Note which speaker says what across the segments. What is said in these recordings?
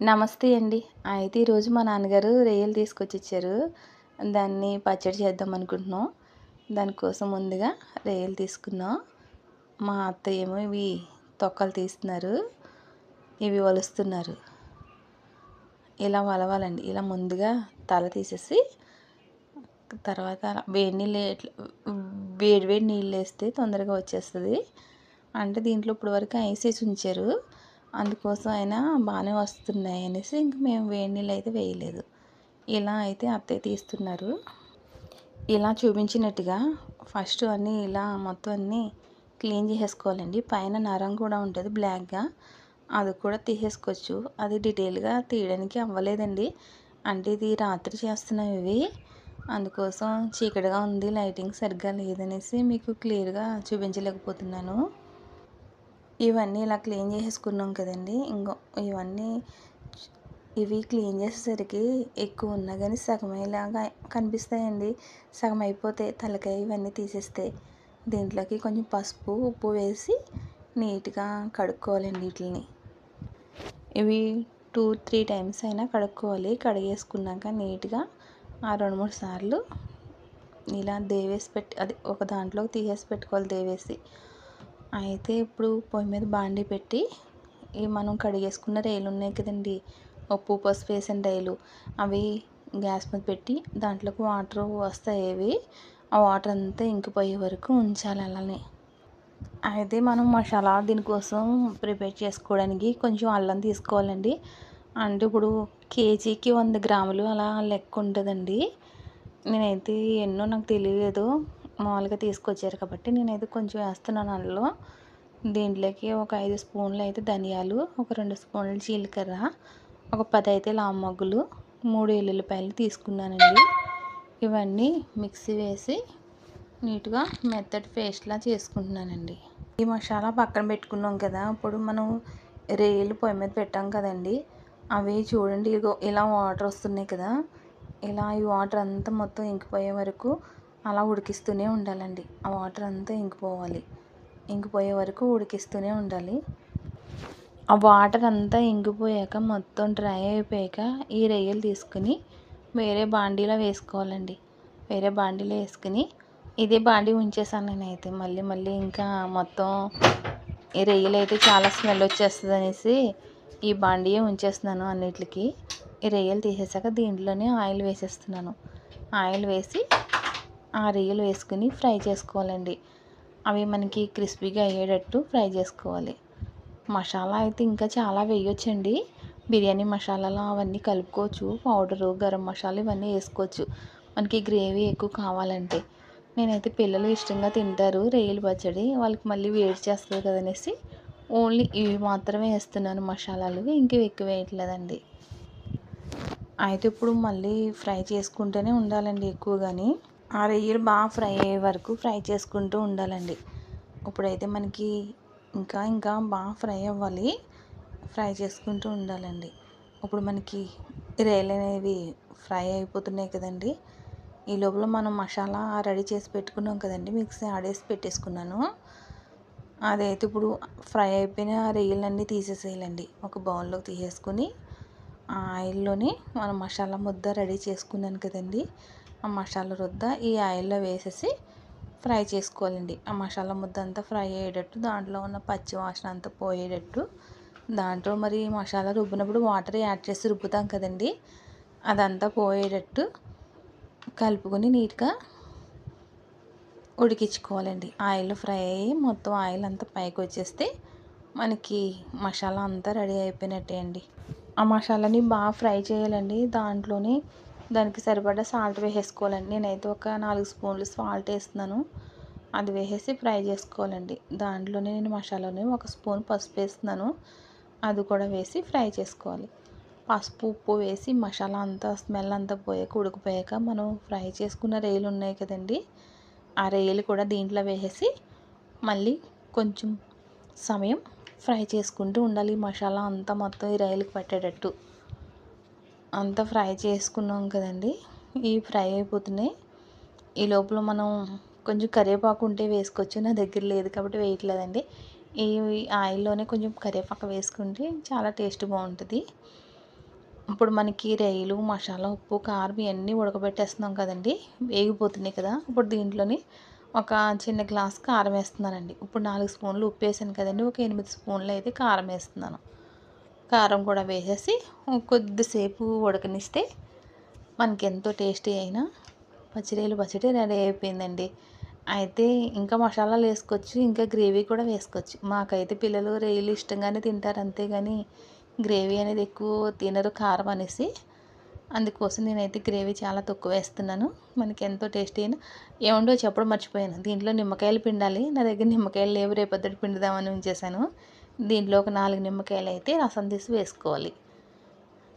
Speaker 1: నమస్తే అండి. అయితే ఈరోజు మా నాన్నగారు రొయ్యలు తీసుకొచ్చి ఇచ్చారు దాన్ని పచ్చడి చేద్దాం అనుకుంటున్నాం. దానికోసం ముందుగా రొయ్యలు తీసుకున్నాం మా అత్త ఏమో ఇవి తొక్కలు తీస్తున్నారు. ఇవి వలుస్తున్నారు ఇలా వలవాలండి. ఇలా ముందుగా తల తీసేసి తర్వాత వేడి నీళ్ళు వేడి వేడి నీళ్ళు వేస్తే తొందరగా వచ్చేస్తుంది. అంటే దీంట్లో ఇప్పటివరకు ఐస్ వేసి ఉంచారు. అందుకోసం అయినా బాగానే వస్తున్నాయి అనేసి ఇంక మేము వేడి నీళ్ళు అయితే వేయలేదు. ఇలా అయితే అత్తయ్య తీస్తున్నారు. ఇలా చూపించినట్టుగా ఫస్ట్ అన్నీ ఇలా మొత్తం అన్నీ క్లీన్ చేసేసుకోవాలండి. పైన నరం కూడా ఉంటుంది బ్లాక్గా. అది కూడా తీసేసుకోవచ్చు. అది డీటెయిల్గా తీయడానికి అవ్వలేదండి. అంటే ఇది రాత్రి చేస్తున్నాం ఇవి. అందుకోసం చీకటిగా ఉంది లైటింగ్ సరిగ్గా లేదనేసి మీకు క్లియర్గా చూపించలేకపోతున్నాను. ఇవన్నీ ఇలా క్లీన్ చేసేసుకున్నాం కదండి. ఇంకో ఇవన్నీ ఇవి క్లీన్ చేసేసరికి ఎక్కువ ఉన్నా కానీ సగమేలాగా కనిపిస్తాయండి. సగం అయిపోతే తలకాయ ఇవన్నీ తీసేస్తే దీంట్లోకి కొంచెం పసుపు ఉప్పు వేసి నీట్గా కడుక్కోవాలండి వీటిని ఇవి టూ త్రీ టైమ్స్ అయినా కడుక్కోవాలి. కడిగేసుకున్నాక నీట్గా ఆ రెండు మూడు సార్లు ఇలా దేవేసి పెట్టి అది ఒక దాంట్లోకి తీసేసి పెట్టుకోవాలి దేవేసి. అయితే ఇప్పుడు పొయ్యి మీద బాండి పెట్టి ఈ మనం కడిగేసుకున్న రైలు ఉన్నాయి కదండి. ఉప్పు పసుపు వేసిన రైలు. అవి గ్యాస్ మీద పెట్టి దాంట్లోకి వాటర్ వస్తాయి అవి. ఆ వాటర్ అంతా ఇంకిపోయే వరకు ఉంచాలి అలానే. అయితే మనం మసాలా దీనికోసం ప్రిపేర్ చేసుకోవడానికి కొంచెం అల్లం తీసుకోవాలండి. అంటే ఇప్పుడు కేజీకి వంద గ్రాములు అలా లెక్క ఉంటుందండి. నేనైతే ఎన్నో నాకు తెలియలేదు. మామూలుగా తీసుకొచ్చారు కాబట్టి నేనైతే కొంచెం వేస్తున్నాను అందులో. దీంట్లోకి ఒక ఐదు స్పూన్లు అయితే ధనియాలు ఒక రెండు స్పూన్లు జీలకర్ర ఒక పది అయితే లామ్మగ్గులు మూడు ఎల్లుల్లిపాయలు తీసుకున్నానండి. ఇవన్నీ మిక్సీ వేసి నీట్గా మెత్తటి పేస్ట్లా చేసుకుంటున్నానండి. ఈ మసాలా పక్కన పెట్టుకున్నాం కదా ఇప్పుడు మనం రేలు పొయ్యి మీద పెట్టాం కదండి. అవి చూడండి ఇగో ఇలా వాటర్ వస్తున్నాయి కదా. ఇలా ఈ వాటర్ అంతా మొత్తం ఇంకిపోయే వరకు అలా ఉడికిస్తూనే ఉండాలండి. ఆ వాటర్ అంతా ఇంకిపోవాలి ఇంకిపోయే వరకు ఉడికిస్తూనే ఉండాలి. ఆ వాటర్ అంతా ఇంకిపోయాక మొత్తం డ్రై అయిపోయాక ఈ రొయ్యలు తీసుకుని వేరే బాండీలో వేసుకోవాలండి. వేరే బాండీలో వేసుకుని ఇదే బాండీ ఉంచేసాను నేనైతే. మళ్ళీ మళ్ళీ ఇంకా మొత్తం ఈ రొయ్యలు అయితే చాలా స్మెల్ వచ్చేస్తుంది అనేసి ఈ బాండీయే ఉంచేస్తున్నాను అన్నిటికి ఈ రొయ్యలు తీసేసాక దీంట్లోనే ఆయిల్ వేసేస్తున్నాను. ఆయిల్ వేసి ఆ రొయ్యలు వేసుకుని ఫ్రై చేసుకోవాలండి. అవి మనకి క్రిస్పీగా అయ్యేటట్టు ఫ్రై చేసుకోవాలి. మసాలా అయితే ఇంకా చాలా వేయొచ్చండి. బిర్యానీ మసాలాలు అవన్నీ కలుపుకోవచ్చు. పౌడరు గరం మసాలా ఇవన్నీ వేసుకోవచ్చు. మనకి గ్రేవీ ఎక్కువ కావాలంటే. నేనైతే పిల్లలు ఇష్టంగా తింటారు రొయ్యలు పచ్చడి. వాళ్ళకి మళ్ళీ వేడి చేస్తుంది కదనేసి ఓన్లీ ఇవి మాత్రమే వేస్తున్నాను మసాలాలు. ఇంకా ఎక్కువ వేయట్లేదండి. అయితే ఇప్పుడు మళ్ళీ ఫ్రై చేసుకుంటూనే ఉండాలండి ఎక్కువ కానీ ఆ రొయ్యలు బాగా ఫ్రై అయ్యే వరకు ఫ్రై చేసుకుంటూ ఉండాలండి. ఇప్పుడైతే మనకి ఇంకా ఇంకా బాగా ఫ్రై అవ్వాలి. ఫ్రై చేసుకుంటూ ఉండాలండి. ఇప్పుడు మనకి రొయ్యలు అనేవి ఫ్రై అయిపోతున్నాయి కదండి. ఈ లోపల మనం మసాలా రెడీ చేసి పెట్టుకున్నాం కదండి. మిక్సీ ఆడేసి పెట్టేసుకున్నాను. అదైతే ఇప్పుడు ఫ్రై అయిపోయిన రొయ్యలన్నీ తీసేసేయాలండి. ఒక బౌల్లోకి తీసేసుకుని ఆ ఆయిల్లోని మనం మసాలా ముద్ద రెడీ చేసుకున్నాను కదండి. ఆ మసాలా రుద్ద ఈ ఆయిల్లో వేసేసి ఫ్రై చేసుకోవాలండి. ఆ మసాలా ముద్ద అంతా ఫ్రై అయ్యేటట్టు దాంట్లో ఉన్న పచ్చి వాసన అంతా పోయేటట్టు దాంట్లో మరి మసాలా రుబ్బినప్పుడు వాటర్ యాడ్ చేసి రుబ్బుతాం కదండి. అదంతా పోయేటట్టు కలుపుకొని నీట్గా ఉడికించుకోవాలండి. ఆయిల్ ఫ్రై అయ్యి మొత్తం ఆయిల్ అంతా పైకి వచ్చేస్తే మనకి మసాలా అంతా రెడీ అయిపోయినట్టే అండి. ఆ మసాలాని బాగా ఫ్రై చేయాలండి. దాంట్లోనే దానికి సరిపడా సాల్ట్ వేసేసుకోవాలండి. నేనైతే ఒక నాలుగు స్పూన్లు సాల్ట్ వేస్తున్నాను. అది వేసేసి ఫ్రై చేసుకోవాలండి. దాంట్లోనే నేను మసాలాని ఒక స్పూన్ పసుపు వేస్తున్నాను. అది కూడా వేసి ఫ్రై చేసుకోవాలి. పసుపు ఉప్పు వేసి మసాలా అంతా స్మెల్ అంతా పోయాక ఉడికిపోయాక మనం ఫ్రై చేసుకున్న రేలు ఉన్నాయి కదండి. ఆ రేలు కూడా దీంట్లో వేసేసి మళ్ళీ కొంచెం సమయం ఫ్రై చేసుకుంటూ ఉండాలి. మసాలా అంతా మొత్తం ఈ రైలుకి పట్టేటట్టు. అంతా ఫ్రై చేసుకున్నాం కదండి. ఈ ఫ్రై అయిపోతున్నాయి. ఈ లోపల మనం కొంచెం కరివేపాకు ఉంటే వేసుకోవచ్చు. నా దగ్గర లేదు కాబట్టి వేయట్లేదండి. ఈ ఆయిల్లోనే కొంచెం కరివేపాకు వేసుకుంటే చాలా టేస్ట్ బాగుంటుంది. ఇప్పుడు మనకి రైలు మసాలా ఉప్పు కారం ఇవన్నీ ఉడకబెట్టేస్తున్నాం కదండి. వేగిపోతున్నాయి కదా. ఇప్పుడు దీంట్లోని ఒక చిన్న గ్లాస్ కారం వేస్తున్నానండి. ఇప్పుడు నాలుగు స్పూన్లు ఉప్పు వేసాను కదండి. ఒక ఎనిమిది స్పూన్లు అయితే కారం వేస్తున్నాను. కారం కూడా వేసేసి కొద్దిసేపు ఉడకనిస్తే మనకి ఎంతో టేస్టీ అయినా పచ్చిరేలు పచ్చడి రెడీ అయిపోయిందండి. అయితే ఇంకా మసాలాలు వేసుకోవచ్చు ఇంకా గ్రేవీ కూడా వేసుకోవచ్చు. మాకైతే పిల్లలు రేలు ఇష్టంగానే తింటారు అంతేగాని గ్రేవీ అనేది ఎక్కువ తినరు కారం అనేసి. అందుకోసం నేనైతే గ్రేవీ చాలా తక్కువ వేస్తున్నాను. మనకి ఎంతో టేస్టీ అయినా ఏముండో చెప్పడం మర్చిపోయాను. దీంట్లో నిమ్మకాయలు పిండాలి. నా దగ్గర నిమ్మకాయలు లేవు రేపొద్దటి పిండుదామని ఉంచేసాను దీంట్లో ఒక నాలుగు నిమ్మకాయలు అయితే రసం తీసి వేసుకోవాలి.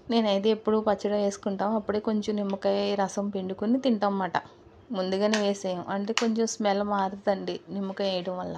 Speaker 1: నేనైతే ఎప్పుడు పచ్చడి వేసుకుంటాం. అప్పుడే కొంచెం నిమ్మకాయ రసం పిండుకొని తింటాం అన్నమాట. ముందుగానే వేసేయం. అంటే కొంచెం స్మెల్ మారుతుంది నిమ్మకాయ వేయడం వల్ల.